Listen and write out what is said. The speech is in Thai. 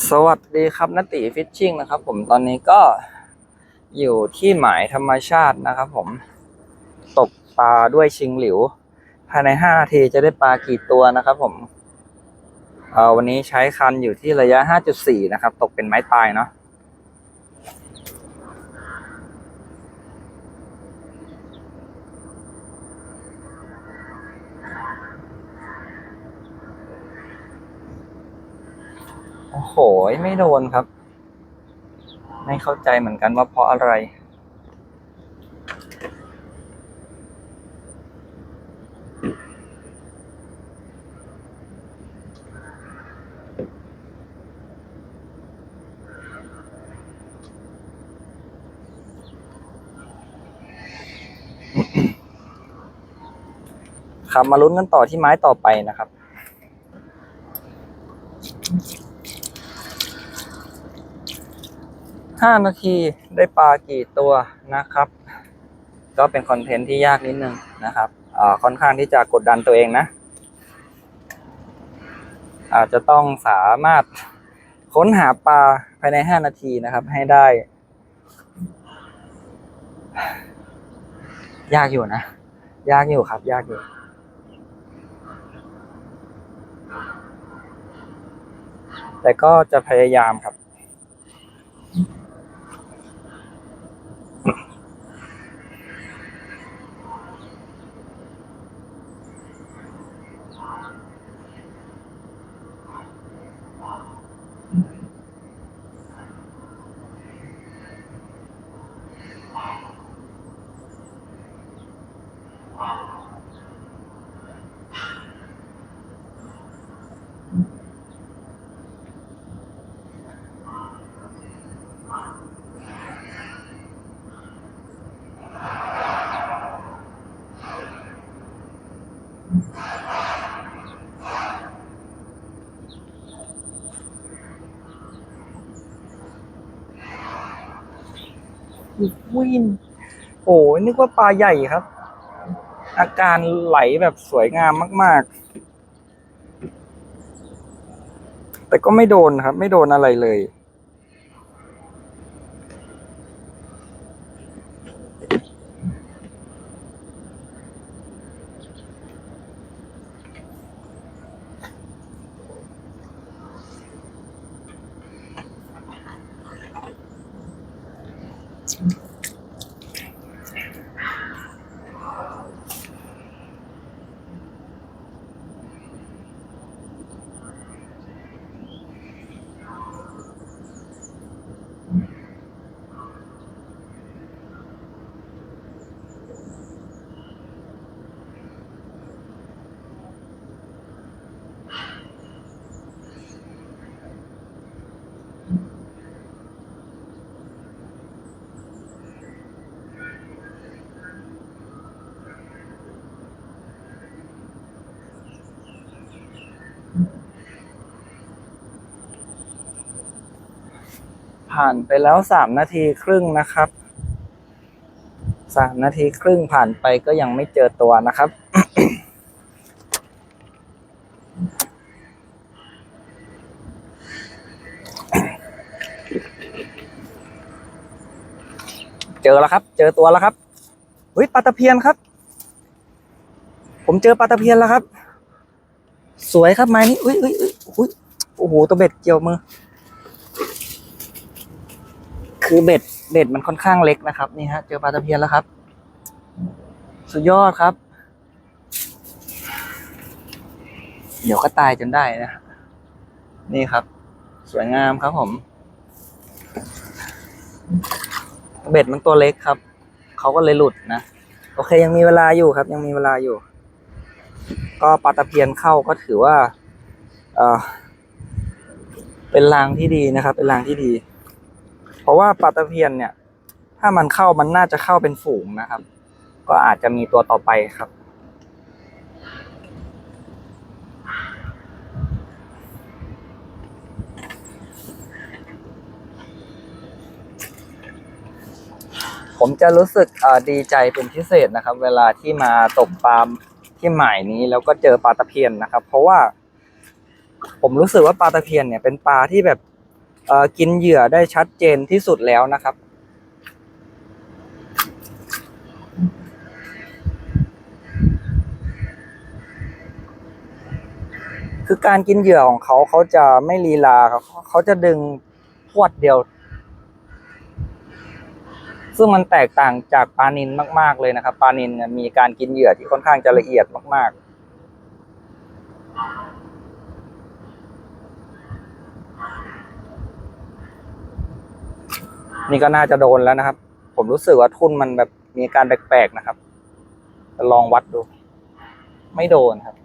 สวัสดีครับนติฟิชชิ่งนะครับ ผมตอนนี้ก็อยู่ที่หมายธรรมชาตินะครับ ผมตกปลาด้วยชิงหลิว ภายใน5นาทีจะได้ปลากี่ตัวนะครับ ผมเออวันนี้ใช้คันอยู่ที่ระยะ 5.4 นะครับ ตกเป็นไม้ตายเนาะ โอ้โหไม่โดนครับ ไม่เข้าใจเหมือนกันว่าเพราะอะไร ครับมาลุ้นกันต่อที่ไม้ต่อไปนะครับ ห้านาทีได้ปลากี่ตัวนะครับ ก็เป็นคอนเทนต์ที่ยากนิดนึงนะครับค่อนข้างที่จะกดดันตัวเองนะ อาจจะต้องสามารถค้นหาปลาภายในห้านาทีนะครับ ให้ได้ ยากอยู่นะ ยากอยู่ครับ ยากอยู่แต่ก็จะพยายามครับ วิ่นโอ้ยนึกว่าปลาใหญ่ครับ อาการไหลแบบสวยงามมาก ๆ แต่ก็ไม่โดนครับ ไม่โดนอะไรเลย ผ่านไปแล้วสามนาทีครึ่งนะครับสามนาทีครึ่งผ่านไปก็ยังไม่เจอตัวนะครับ เจอแล้วครับ เจอตัวแล้วครับเฮ้ยปลาตะเพียนครับ ผมเจอปลาตะเพียนแล้วครับ สวยครับไม้นี้อุ้ยอุ้ยอุ้ยอุ้ยโอ้โหตัวเบ็ดเกี่ยวมือ คือเบ็ดเบ็ดมันค่อนข้างเล็กนะครับนี่ฮะเจอปลาตะเพียนแล้วครับ สุดยอดครับ เดี๋ยวก็ตายจนได้นะ นี่ครับ สวยงามครับผม เบ็ดมันตัวเล็กครับ เขาก็เลยหลุดนะ โอเคยังมีเวลาอยู่ครับ ยังมีเวลาอยู่ ก็ปลาตะเพียนเข้าก็ถือว่าเออเป็นรางที่ดีนะครับ เป็นรางที่ดี เพราะว่าปลาตะเพียนเนี่ย ถ้ามันเข้ามันน่าจะเข้าเป็นฝูงนะครับ ก็อาจจะมีตัวต่อไปครับ ผมจะรู้สึกดีใจเป็นพิเศษนะครับ เวลาที่มาตกปลาที่หมายนี้แล้วก็เจอปลาตะเพียนนะครับ เพราะว่า ผมรู้สึกว่าปลาตะเพียนเนี่ยเป็นปลาที่แบบกินเหยื่อได้ชัดเจนที่สุดแล้วนะครับคือการกินเหยื่อของเขาเขาจะไม่ลีลาครับเขาจะดึงพวดเดียว ซึ่งมันแตกต่างจากปลานินมาก ๆเลยนะครับปลานินมีการกินเหยื่อที่ค่อนข้างจะละเอียดมาก ๆนี่ก็น่าจะโดนแล้วนะครับ ผมรู้สึกว่าทุ่นมันแบบมีการแปลกๆนะครับ ลองวัดดู ไม่โดนครับ